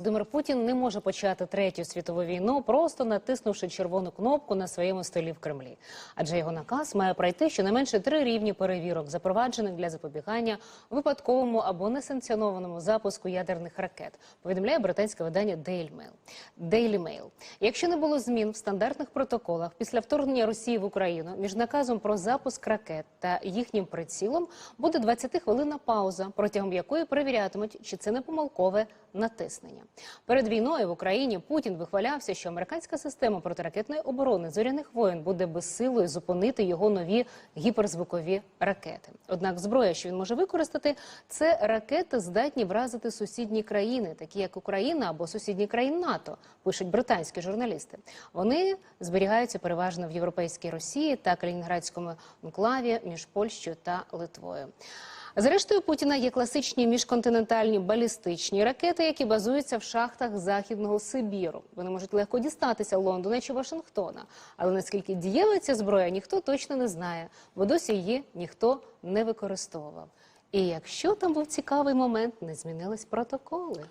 Володимир Путін не може почати третю світову війну, просто натиснувши червону кнопку на своєму столі в Кремлі. Адже його наказ має пройти щонайменше три рівні перевірок, запроваджених для запобігання випадковому або несанкціонованому запуску ядерних ракет. Повідомляє британське видання Daily Mail. Daily Mail. Якщо не було змін в стандартних протоколах після вторгнення Росії в Україну між наказом про запуск ракет та їхнім прицілом буде 20-хвилинна пауза, протягом якої перевірятимуть, чи це не помилкове натиснення. Перед війною в Україні Путін вихвалявся, що американська система протиракетної оборони зоряних воєн буде безсилою зупинити його нові гіперзвукові ракети. Однак зброя, що він може використати, це ракети, здатні вразити сусідні країни, такі як Україна або сусідні країни НАТО, пишуть британські журналісти. Вони зберігаються переважно в європейській Росії та Калінінградському анклаві між Польщею та Литвою. Зрештою, Путіна є класичні міжконтинентальні балістичні ракети, які базуються в шахтах західного Сибіру. Вони можуть легко дістатися Лондона чи Вашингтона. Але наскільки дієва ця зброя, ніхто точно не знає, бо досі її ніхто не використовував. І якщо там був цікавий момент, не змінились протоколи.